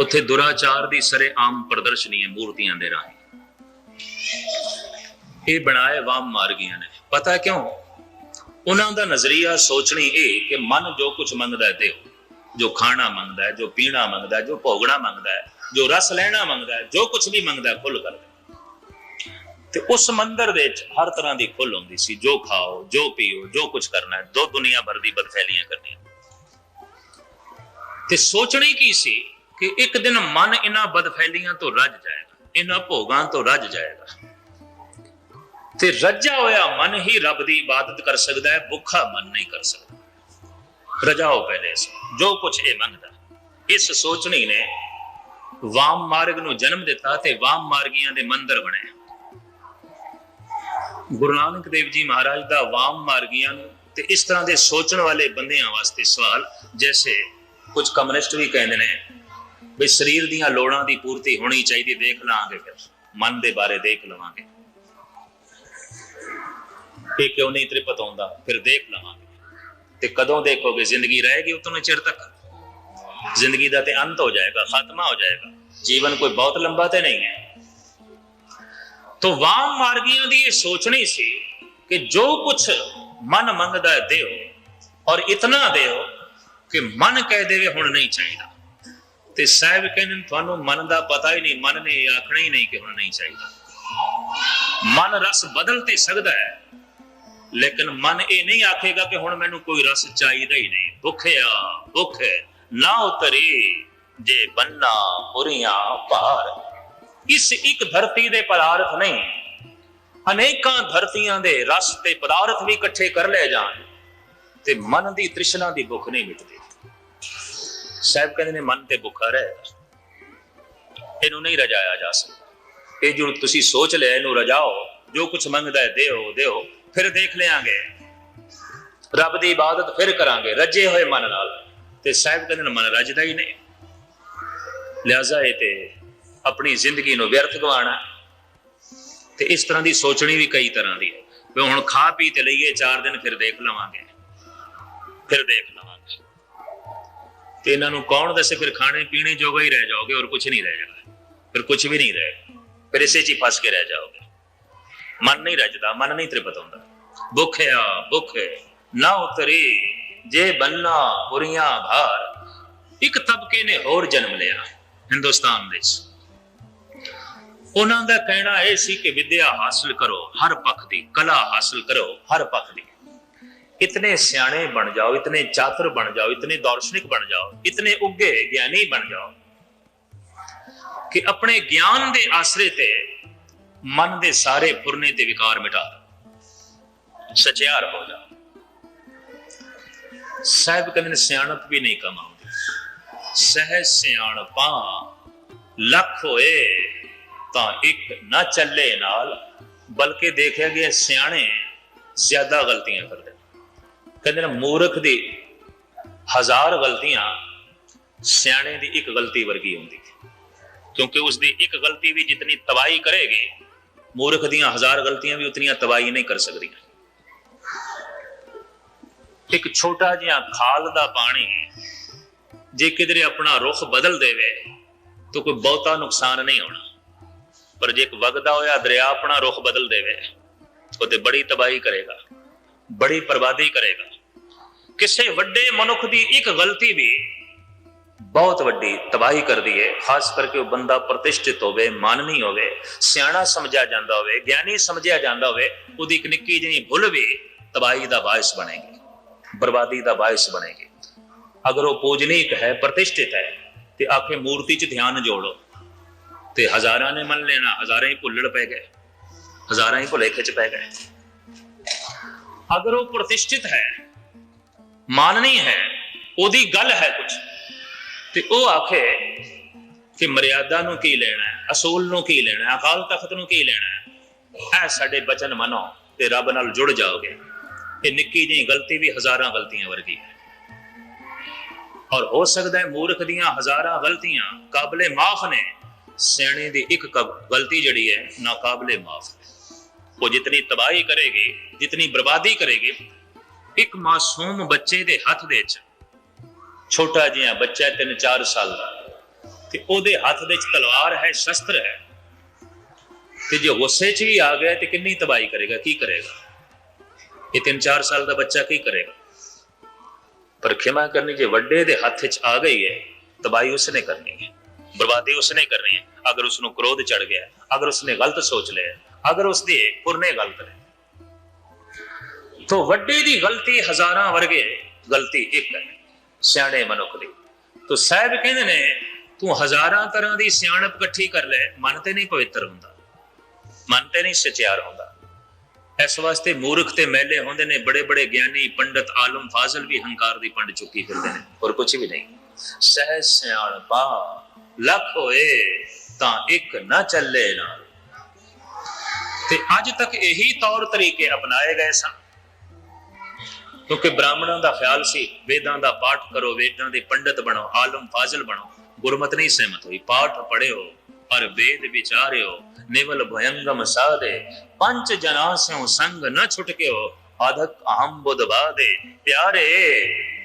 ਉੱਥੇ ਦੁਰਾਚਾਰ ਦੀ ਸਰੇ ਆਮ ਪ੍ਰਦਰਸ਼ਨੀ ਹੈ ਮੂਰਤੀਆਂ ਦੇ ਰਾਹੀਂ। ਇਹ ਬਣਾਏ ਵਾਮ ਮਾਰਗੀਆਂ ਨੇ। ਪਤਾ ਕਿਉਂ? ਉਹਨਾਂ ਦਾ ਨਜ਼ਰੀਆ ਸੋਚਣੀ ਇਹ ਕਿ ਮਨ ਜੋ ਕੁਝ ਮੰਗਦਾ ਹੈ ਦਿਓ ਜੋ ਖਾਣਾ ਮੰਗਦਾ ਹੈ, ਜੋ ਪੀਣਾ ਮੰਗਦਾ ਹੈ, ਜੋ ਭੋਗਣਾ ਮੰਗਦਾ ਹੈ, ਜੋ ਰਸ ਲੈਣਾ ਮੰਗਦਾ ਹੈ, ਜੋ ਕੁਝ ਵੀ ਮੰਗਦਾ ਖੁੱਲ ਕਰ ਤੇ ਉਸ ਮੰਦਰ ਦੇ ਵਿੱਚ ਹਰ ਤਰ੍ਹਾਂ ਦੀ ਖੁੱਲ ਹੁੰਦੀ ਸੀ, ਜੋ ਖਾਓ, ਜੋ ਪੀਓ, ਜੋ ਕੁਝ ਕਰਨਾ ਹੈ, ਦੋ ਦੁਨੀਆ ਭਰ ਦੀ ਬਦਫੈਲੀਆਂ ਕਰਨੀਆਂ। ਤੇ ਸੋਚਣੀ ਕੀ ਸੀ ਕਿ ਇੱਕ ਦਿਨ ਮਨ ਇਹਨਾਂ ਬਦਫੈਲੀਆਂ ਤੋਂ ਰੱਜ ਜਾਏਗਾ, ਇਹਨਾਂ ਭੋਗਾਂ ਤੋਂ ਰੱਜ ਜਾਏਗਾ। ਤੇ ਰੱਜਾ ਹੋਇਆ ਮਨ ਹੀ ਰੱਬ ਦੀ ਇਬਾਦਤ ਕਰ ਸਕਦਾ ਹੈ, ਭੁੱਖਾ ਮਨ ਨਹੀਂ ਕਰ ਸਕਦਾ। ਰਜਾਓ ਪਹਿਲੇ ਸੇ ਜੋ ਕੁਝ ਇਹ ਮੰਗਦਾ। ਇਸ ਸੋਚਣੀ ਨੇ ਵਾਮ ਮਾਰਗ ਨੂੰ ਜਨਮ ਦਿੱਤਾ ਤੇ ਵਾਮ ਮਾਰਗੀਆਂ ਦੇ ਮੰਦਰ ਬਣੇ ਗੁਰੂ ਨਾਨਕ ਦੇਵ ਜੀ ਮਹਾਰਾਜ ਦਾ ਵਾਮ ਮਾਰਗੀਆਂ ਨੂੰ ਤੇ ਇਸ ਤਰ੍ਹਾਂ ਦੇ ਸੋਚਣ ਵਾਲੇ ਬੰਦਿਆਂ ਵਾਸਤੇ ਸਵਾਲ, ਜੈਸੇ ਕੁਝ ਕਮਿਊਨਿਸਟ ਵੀ ਕਹਿੰਦੇ ਨੇ ਵੀ ਸਰੀਰ ਦੀਆਂ ਲੋੜਾਂ ਦੀ ਪੂਰਤੀ ਹੋਣੀ ਚਾਹੀਦੀ, ਦੇਖ ਲਾਂਗੇ ਫਿਰ, ਮਨ ਦੇ ਬਾਰੇ ਦੇਖ ਲਵਾਂਗੇ। ਇਹ ਕਿਉਂ ਨਹੀਂ ਤ੍ਰਿਪਤ ਹੁੰਦਾ? ਫਿਰ ਦੇਖ ਲਵਾਂਗੇ। ਤੇ ਕਦੋਂ ਦੇਖੋਗੇ? ਜ਼ਿੰਦਗੀ ਰਹੇਗੀ ਉਤਨੇ ਚਿਰ ਤੱਕ। ਜ਼ਿੰਦਗੀ ਦਾ ਤੇ ਅੰਤ ਹੋ ਜਾਏਗਾ, ਖਾਤਮਾ ਹੋ ਜਾਏਗਾ। ਜੀਵਨ ਕੋਈ ਬਹੁਤ ਲੰਬਾ ਤੇ ਨਹੀਂ ਹੈ। ਤੋ ਵਾਮ ਮਾਰਗੀਆਂ ਦੀ ਇਹ ਸੋਚਣੀ ਸੀ ਕਿ ਜੋ ਕੁਝ ਮਨ ਮੰਗਦਾ ਹੈ ਦਿਓ ਔਰ ਇਤਨਾ ਦਿਓ ਕਿ ਮਨ ਕਹਿ ਦੇਵੇ ਹੁਣ ਨਹੀਂ ਚਾਹੀਦਾ। ਤੇ ਸਾਹਿਬ ਕਹਿੰਦੇ ਤੁਹਾਨੂੰ ਮਨ ਦਾ ਪਤਾ ਹੀ ਨਹੀਂ, ਮਨ ਨੇ ਆਖਣਾ ਹੀ ਨਹੀਂ ਕਿ ਹੁਣ ਨਹੀਂ ਚਾਹੀਦਾ। ਮਨ ਰਸ ਬਦਲ ਤੇ ਸਕਦਾ ਹੈ। ਲੇਕਿਨ ਮਨ ਇਹ ਨਹੀਂ ਆਖੇਗਾ ਕਿ ਹੁਣ ਮੈਨੂੰ ਕੋਈ ਰਸ ਚਾਹੀਦਾ ਹੀ ਨਹੀਂ। ਭੁੱਖਿਆ ਭੁੱਖ, ਨਾ ਉਤਰੀ, ਜੇ ਬੰਨਾ ਪੁਰੀਆਂ ਭਾਰ। ਇਸ ਇੱਕ ਧਰਤੀ ਦੇ ਪਦਾਰਥ ਨਹੀਂ, ਅਨੇਕਾਂ ਧਰਤੀਆਂ ਦੇ ਰਸ ਤੇ ਪਦਾਰਥ ਵੀ ਇਕੱਠੇ ਕਰ ਲਏ ਜਾਣ ਤੇ ਮਨ ਦੀ ਤ੍ਰਿਸ਼ਨਾ ਦੀ ਭੁੱਖ ਨਹੀਂ ਮਿਟਦੀ। ਸਾਹਿਬ ਕਹਿੰਦੇ ਨੇ, ਮਨ ਤੇ ਭੁੱਖਾ ਰਹਿ। ਇਹਨੂੰ ਨਹੀਂ ਰਜਾਇਆ ਜਾ ਸਕਦਾ। ਇਹ ਜੋ ਤੁਸੀਂ ਸੋਚ ਲਿਆ ਇਹਨੂੰ ਰਜਾਓ। ਜੋ ਕੁਝ ਮੰਗਦਾ ਹੈ, ਦਿਓ ਦਿਓ। ਫਿਰ ਦੇਖ ਲਿਆਂਗੇ। ਰੱਬ ਦੀ ਇਬਾਦਤ ਫਿਰ ਕਰਾਂਗੇ, ਰੱਜੇ ਹੋਏ ਮਨ ਨਾਲ। ਤੇ ਸਾਹਿਬ ਕਹਿੰਦੇ ਨੇ, ਮਨ ਰੱਜਦਾ ਹੀ ਨਹੀਂ। ਲਿਆਜ਼ਾ ਇਹ ਤੇ ਆਪਣੀ ਜ਼ਿੰਦਗੀ ਨੂੰ ਵਿਅਰਥ ਗਵਾਣਾ। ਤੇ ਇਸ ਤਰ੍ਹਾਂ ਦੀ ਸੋਚਣੀ ਵੀ ਕਈ ਤਰ੍ਹਾਂ ਦੀ ਹੈ। ਵੀ ਹੁਣ ਖਾ ਪੀ ਤੇ ਲਈਏ 4 ਦਿਨ ਫਿਰ ਦੇਖ ਲਵਾਂਗੇ। ਫਿਰ ਦੇਖ ਲਵਾਂਗੇ। ਤੇ ਇਹਨਾਂ ਨੂੰ ਕੌਣ ਦੱਸੇ, ਫਿਰ ਖਾਣੇ ਪੀਣੇ ਜੋਗਾ ਹੀ ਰਹਿ ਜਾਓਗੇ ਔਰ ਕੁਝ ਨਹੀਂ ਰਹਿ ਜਾਏਗਾ ਫਿਰ ਕੁਝ ਵੀ ਨਹੀਂ ਰਹੇਗਾ ਫਿਰ ਇਸੇ 'ਚ ਹੀ ਫਸ ਕੇ ਰਹਿ ਜਾਓਗੇ। ਮਨ ਨਹੀਂ ਰੱਜਦਾ, ਮਨ ਨਹੀਂ ਤ੍ਰਿਪਤ ਹੁੰਦਾ। ਭੁੱਖਿਆ ਭੁੱਖ, ਨਾ ਉਤਰੀ, ਜੇ ਬੰਨਾ ਪੁਰੀਆਂ ਭਾਰ। ਇੱਕ ਤਬਕੇ ਨੇ ਹੋਰ ਜਨਮ ਲਿਆ ਹਿੰਦੁਸਤਾਨ ਵਿੱਚ। ਉਹਨਾਂ ਦਾ ਕਹਿਣਾ ਇਹ ਸੀ ਕਿ ਵਿਦਿਆ ਹਾਸਲ ਕਰੋ, ਹਰ ਪੱਖ ਦੀ, ਕਲਾ ਹਾਸਲ ਕਰੋ, ਹਰ ਪੱਖ ਦੀ। ਇਤਨੇ ਸਿਆਣੇ ਬਣ ਜਾਓ, ਇਤਨੇ ਚਾਤਰ ਬਣ ਜਾਓ, ਇਤਨੇ ਦਾਰਸ਼ਨਿਕ ਬਣ ਜਾਓ, ਇਤਨੇ ਉੱਗੇ ਗਿਆਨੀ ਬਣ ਜਾਓ ਕਿ ਆਪਣੇ ਗਿਆਨ ਦੇ ਆਸਰੇ ਤੇ ਮਨ ਦੇ ਸਾਰੇ ਫੁਰਨੇ ਤੇ ਵਿਕਾਰ ਮਿਟਾ ਸਚਿਆਰ ਹੋ ਜਾ। ਸਾਹਿਬ ਕਹਿੰਦੇ ਨੇ, ਸਿਆਣਪ ਵੀ ਨਹੀਂ ਕਮਾਉਂਦੀ। ਸਹਿ ਸਿਆਣਪਾਂ ਲੱਖ ਹੋਏ ਤਾਂ ਇੱਕ ਨਾ ਚੱਲੇ ਨਾਲ, ਬਲਕਿ ਦੇਖਿਆ ਗਿਆ ਸਿਆਣੇ ਜ਼ਿਆਦਾ ਗਲਤੀਆਂ ਕਰਦੇ ਨੇ। ਕਹਿੰਦੇ ਨੇ, ਮੂਰਖ ਦੀ ਹਜ਼ਾਰ ਗਲਤੀਆਂ ਸਿਆਣੇ ਦੀ ਇੱਕ ਗਲਤੀ ਵਰਗੀ ਹੁੰਦੀ ਕਿਉਂਕਿ ਉਸ ਦੀ ਇੱਕ ਗਲਤੀ ਵੀ ਜਿਤਨੀ ਤਬਾਹੀ ਕਰੇਗੀ ਮੂਰਖ ਦੀਆਂ ਹਜ਼ਾਰ ਗਲਤੀਆਂ ਵੀ ਉਤਨੀਆਂ ਤਬਾਹੀ ਨਹੀਂ ਕਰ ਸਕਦੀਆਂ। ਇੱਕ ਛੋਟਾ ਜਿਹਾ ਖਾਲ ਦਾ ਪਾਣੀ ਜੇ ਕਿਧਰੇ ਆਪਣਾ ਰੁਖ ਬਦਲ ਦੇਵੇ, ਤਾਂ ਕੋਈ ਬਹੁਤਾ ਨੁਕਸਾਨ ਨਹੀਂ ਹੋਣਾ। ਪਰ ਜੇ ਇੱਕ ਵਗਦਾ ਹੋਇਆ ਦਰਿਆ ਆਪਣਾ ਰੁਖ ਬਦਲ ਦੇਵੇ ਉਹ ਤੇ ਬੜੀ ਤਬਾਹੀ ਕਰੇਗਾ, ਬੜੀ ਬਰਬਾਦੀ ਕਰੇਗਾ। ਕਿਸੇ ਵੱਡੇ ਮਨੁੱਖ ਦੀ ਇੱਕ ਗਲਤੀ ਵੀ ਬਹੁਤ ਵੱਡੀ ਤਬਾਹੀ ਕਰਦੀ ਹੈ ਖਾਸ ਕਰਕੇ ਉਹ ਬੰਦਾ ਪ੍ਰਤਿਸ਼ਠਿਤ ਹੋਵੇ ਮਾਨਨੀ ਹੋਵੇ, ਸਿਆਣਾ ਸਮਝਿਆ ਜਾਂਦਾ ਹੋਵੇ, ਗਿਆਨੀ ਸਮਝਿਆ ਜਾਂਦਾ ਹੋਵੇ, ਉਹਦੀ ਇੱਕ ਨਿੱਕੀ ਜਿਹੀ ਭੁੱਲ ਵੀ ਤਬਾਹੀ ਦਾ ਬਾਇਸ ਬਣੇਗੀ, ਬਰਬਾਦੀ ਦਾ ਬਾਇਸ ਬਣੇਗੀ। ਅਗਰ ਉਹ ਪੂਜਨੀਕ ਹੈ, ਪ੍ਰਤਿਸ਼ਠਿਤ ਹੈ, ਤੇ ਆਖੇ ਮੂਰਤੀ 'ਚ ਧਿਆਨ ਜੋੜੋ, ਤੇ ਹਜ਼ਾਰਾਂ ਨੇ ਮੰਨ ਲੈਣਾ, ਹਜ਼ਾਰਾਂ ਹੀ ਭੁੱਲੜ ਪੈ ਗਏ, ਹਜ਼ਾਰਾਂ ਹੀ ਭੁਲੇਖੇ 'ਚ ਪੈ ਗਏ। ਅਗਰ ਉਹ ਪ੍ਰਤਿਸ਼ਠਿਤ ਹੈ ਮਾਨਨੀ ਹੈ, ਉਹਦੀ ਗੱਲ ਹੈ ਕੁਝ ਤੇ ਉਹ ਆਖੇ ਕਿ ਮਰਿਆਦਾ ਨੂੰ ਕੀ ਲੈਣਾ ਹੈ? ਅਸੂਲ ਨੂੰ ਕੀ ਲੈਣਾ ਹੈ? ਅਕਾਲ ਤਖਤ ਨੂੰ ਕੀ ਲੈਣਾ ਹੈ? ਇਹ ਸਾਡੇ ਬਚਨ ਮੰਨੋ ਤੇ ਰੱਬ ਨਾਲ ਜੁੜ ਜਾਓਗੇ। ਇਹ ਨਿੱਕੀ ਜਿਹੀ ਗਲਤੀ ਵੀ ਹਜ਼ਾਰਾਂ ਗਲਤੀਆਂ ਵਰਗੀ ਹੈ। ਔਰ ਹੋ ਸਕਦਾ ਹੈ ਮੂਰਖ ਦੀਆਂ ਹਜ਼ਾਰਾਂ ਗਲਤੀਆਂ ਕਾਬਲੇ ਮਾਫ ਨੇ। ਸਿਆਣੇ ਦੀ ਇੱਕ ਕ- ਗਲਤੀ ਜਿਹੜੀ ਹੈ ਨਾ ਕਾਬਲੇ ਮਾਫ ਉਹ ਜਿਤਨੀ ਤਬਾਹੀ ਕਰੇਗੀ, ਜਿਤਨੀ ਬਰਬਾਦੀ ਕਰੇਗੀ, ਇੱਕ ਮਾਸੂਮ ਬੱਚੇ ਦੇ ਹੱਥ ਦੇ ਵਿੱਚ ਛੋਟਾ ਜਿਹਾ ਬੱਚਾ 3-4 ਸਾਲ ਦਾ ਤੇ ਉਹਦੇ ਹੱਥ ਦੇ ਵਿੱਚ ਤਲਵਾਰ ਹੈ ਸ਼ਸਤਰ ਹੈ ਤੇ ਜੇ ਗੁੱਸੇ 'ਚ ਵੀ ਆ ਗਿਆ ਤੇ ਕਿੰਨੀ ਤਬਾਹੀ ਕਰੇਗਾ ਕੀ ਕਰੇਗਾ ਇਹ 3-4 ਸਾਲ ਦਾ ਬੱਚਾ ਕੀ ਕਰੇਗਾ ਪਰ ਖਿਮਾ ਕਰਨੀ ਜੇ ਵੱਡੇ ਦੇ ਹੱਥ 'ਚ ਆ ਗਈ ਹੈ ਤਬਾਹੀ ਉਸਨੇ ਕਰਨੀ ਹੈ ਬਰਬਾਦੀ ਉਸਨੇ ਕਰਨੀ ਹੈ ਅਗਰ ਉਸ ਨੂੰ ਕ੍ਰੋਧ ਚੜ ਗਿਆ ਅਗਰ ਉਸਨੇ ਗਲਤ ਸੋਚ ਲਿਆ ਅਗਰ ਉਸਦੇ ਪੁਰਨੇ ਗਲਤ ਨੇ ਤੋ ਵੱਡੇ ਦੀ ਗਲਤੀ ਹਜ਼ਾਰਾਂ ਵਰਗੇ ਗਲਤੀ ਇੱਕ ਹੈ ਸਿਆਣੇ ਮਨੁੱਖ ਦੀ। ਤੋ ਸਾਹਿਬ ਕਹਿੰਦੇ ਨੇ, ਤੂੰ ਹਜ਼ਾਰਾਂ ਤਰ੍ਹਾਂ ਦੀ ਸਿਆਣਪ ਇਕੱਠੀ ਕਰ ਲੈ, ਮਨ ਤੇ ਨਹੀਂ ਪਵਿੱਤਰ ਹੁੰਦਾ। ਮਨ ਤੇ ਨਹੀਂ ਸਚਿਆਰ ਹੁੰਦਾ। ਇਸ ਵਾਸਤੇ ਮੂਰਖ ਤੇ ਮੈਲੇ ਹੁੰਦੇ ਨੇ ਬੜੇ ਬੜੇ ਗਿਆਨੀ, ਪੰਡਤ, ਆਲਮ, ਫਾਜ਼ਲ ਵੀ ਹੰਕਾਰ ਦੀ ਪੰਡ ਚੁੱਕੀ ਫਿਰਦੇ ਨੇ, ਹੋਰ ਕੁਝ ਵੀ ਨਹੀਂ। ਸਹਿ ਸਿਆਣਪਾ, ਲੱਖ ਹੋਏ ਤਾਂ ਇੱਕ ਨਾ ਚੱਲੇ ਨਾ ਤੇ ਅੱਜ ਤੱਕ ਇਹੀ ਤੌਰ ਤਰੀਕੇ ਅਪਣਾਏ ਗਏ ਸਨ। ਕਿਉਂਕਿ ਬ੍ਰਾਹਮਣਾਂ ਦਾ ਖਿਆਲ ਸੀ, ਵੇਦਾਂ ਦਾ ਪਾਠ ਕਰੋ, ਵੇਦਾਂ ਦੇ ਪੰਡਤ ਬਣੋ, ਆਲਮ ਫਾਜ਼ਲ ਬਣੋ, ਗੁਰਮਤ ਨਹੀਂ ਸਹਿਮਤ ਹੋਈ, ਪਾਠ ਪੜਿਓ ਪਰ ਵੇਦ ਵਿਚਾਰਿਓ, ਨਿਵਲ ਭਯੰਗਮ ਸਾਦੇ ਪੰਜ ਜਨਾ ਸਿਓ ਸੰਗ ਨ ਛੁਟਕਿਓ, ਆਧਕ ਅਹੰ ਬੁਧ ਬਾਦੇ ਪਿਆਰੇ,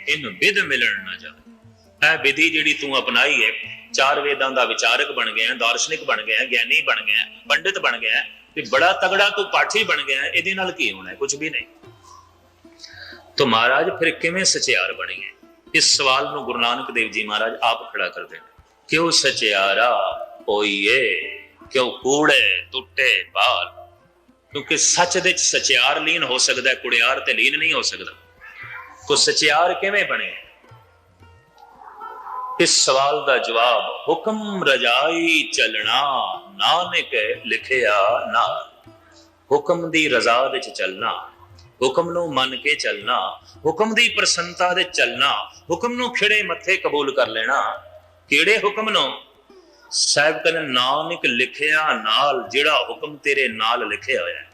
ਇਨ ਵਿਦ ਮਿਲਣ ਨਾ ਜਾਏ। ਇਹ ਵਿਧੀ ਜਿਹੜੀ ਤੂੰ ਅਪਣਾਈ ਹੈ ਚਾਰ ਵੇਦਾਂ ਦਾ ਵਿਚਾਰਕ ਬਣ ਗਿਆ, ਦਾਰਸ਼ਨਿਕ ਬਣ ਗਿਆ, ਗਿਆਨੀ ਬਣ ਗਿਆ, ਪੰਡਿਤ ਬਣ ਗਿਆ, ਤੇ ਬੜਾ ਤਗੜਾ ਤੂੰ ਪਾਠੀ ਬਣ ਗਿਆ, ਇਹਦੇ ਨਾਲ ਕੀ ਹੋਣਾ ਹੈ ਕੁਝ ਵੀ ਨਹੀਂ। ਤੋ ਮਹਾਰਾਜ, ਫਿਰ ਕਿਵੇਂ ਸਚਿਆਰ ਬਣੀਏ ਇਸ ਸਵਾਲ ਨੂੰ ਗੁਰੂ ਨਾਨਕ ਦੇਵ ਜੀ ਮਹਾਰਾਜ ਆਪ ਖੜਾ ਕਰਦੇ ਨੇ। ਕਿਉਂ ਸਚਿਆਰਾ ਹੋਈਏ? ਕਿਉਂ ਕੂੜੇ ਟੁੱਟੇ ਬਾਲ ਕਿਉਂਕਿ ਸੱਚ ਦੇ ਵਿੱਚ ਸਚਿਆਰ ਲੀਨ ਹੋ ਸਕਦਾ ਕੁੜਿਆਰ ਤੇ ਲੀਨ ਨਹੀਂ ਹੋ ਸਕਦਾ। ਤੋ ਸਚਿਆਰ ਕਿਵੇਂ ਬਣੇ? ਇਸ ਸਵਾਲ ਦਾ ਜਵਾਬ, ਹੁਕਮ ਰਜਾਈ ਚੱਲਣਾ, ਨਾਨਕ ਲਿਖਿਆ ਨਾ ਹੁਕਮ ਦੀ ਰਜ਼ਾ ਵਿੱਚ ਚੱਲਣਾ ਹੁਕਮ ਨੂੰ ਮੰਨ ਕੇ ਚੱਲਣਾ, ਹੁਕਮ ਦੀ ਪ੍ਰਸੰਨਤਾ ਦੇ ਚੱਲਣਾ, ਹੁਕਮ ਨੂੰ ਖਿੜੇ ਮੱਥੇ ਕਬੂਲ ਕਰ ਲੈਣਾ, ਕਿਹੜੇ ਹੁਕਮ ਨੂੰ? ਸਾਹਿਬ ਕਹਿੰਦੇ, ਨਾਨਕ ਲਿਖਿਆ ਨਾਲ ਜਿਹੜਾ ਹੁਕਮ ਤੇਰੇ ਨਾਲ ਲਿਖਿਆ ਹੋਇਆ ਹੈ।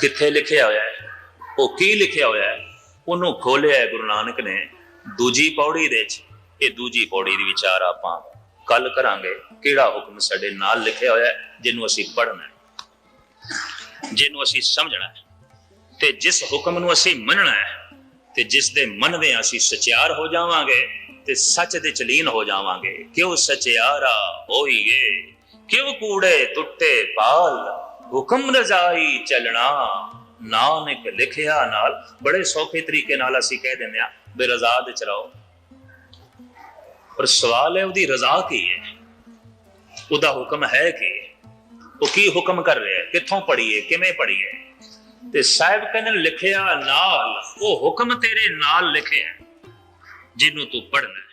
ਕਿੱਥੇ ਲਿਖਿਆ ਹੋਇਆ ਹੈ? ਉਹ ਕੀ ਲਿਖਿਆ ਹੋਇਆ ਹੈ? ਉਹਨੂੰ ਖੋਲਿਆ ਹੈ ਗੁਰੂ ਨਾਨਕ ਨੇ। ਦੂਜੀ ਪੌੜੀ ਦੇ ਵਿੱਚ, ਇਹ ਦੂਜੀ ਪੌੜੀ ਦੀ ਵਿਚਾਰ ਆਪਾਂ ਕੱਲ ਕਰਾਂਗੇ, ਕਿਹੜਾ ਹੁਕਮ ਸਾਡੇ ਨਾਲ ਲਿਖਿਆ ਹੋਇਆ ਹੈ, ਜਿਹਨੂੰ ਅਸੀਂ ਪੜ੍ਹਨਾ ਹੈ, ਜਿਹਨੂੰ ਅਸੀਂ ਸਮਝਣਾ ਹੈ। ਤੇ ਜਿਸ ਹੁਕਮ ਨੂੰ ਅਸੀਂ ਮੰਨਣਾ ਹੈ ਤੇ ਜਿਸ ਦੇ ਮੰਨਦੇ ਹਾਂ ਅਸੀਂ ਸਚਿਆਰ ਹੋ ਜਾਵਾਂਗੇ ਤੇ ਸੱਚ ਦੇ ਚਲੀਨ ਹੋ ਜਾਵਾਂਗੇ। ਕਿਉਂ ਸਚਿਆਰਾ ਹੋਈਏ? ਕਿਉਂ ਕੂੜੇ ਟੁੱਟੇ ਪਾਲ? ਹੁਕਮ ਰਜ਼ਾਈ ਚੱਲਣਾ। ਨਾਨਕ ਲਿਖਿਆ ਨਾਲ ਬੜੇ ਸੌਖੇ ਤਰੀਕੇ ਨਾਲ ਅਸੀਂ ਕਹਿ ਦਿੰਦੇ ਆ ਬੇ ਰਜ਼ਾ ਦੇ ਚਲਾਓ। ਪਰ ਸਵਾਲ ਹੈ ਉਹਦੀ ਰਜ਼ਾ ਕੀ ਹੈ? ਉਹਦਾ ਹੁਕਮ ਹੈ ਕੀ? ਉਹ ਕੀ ਹੁਕਮ ਕਰ ਰਿਹਾ ਹੈ? ਕਿੱਥੋਂ ਪੜੀਏ ਕਿਵੇਂ ਪੜੀਏ ਤੇ ਸਾਹਿਬ ਕਹਿੰਦੇ ਲਿਖਿਆ ਨਾਲ ਉਹ ਹੁਕਮ ਤੇਰੇ ਨਾਲ ਲਿਖਿਆ ਜਿਹਨੂੰ ਤੂੰ ਪੜਨਾ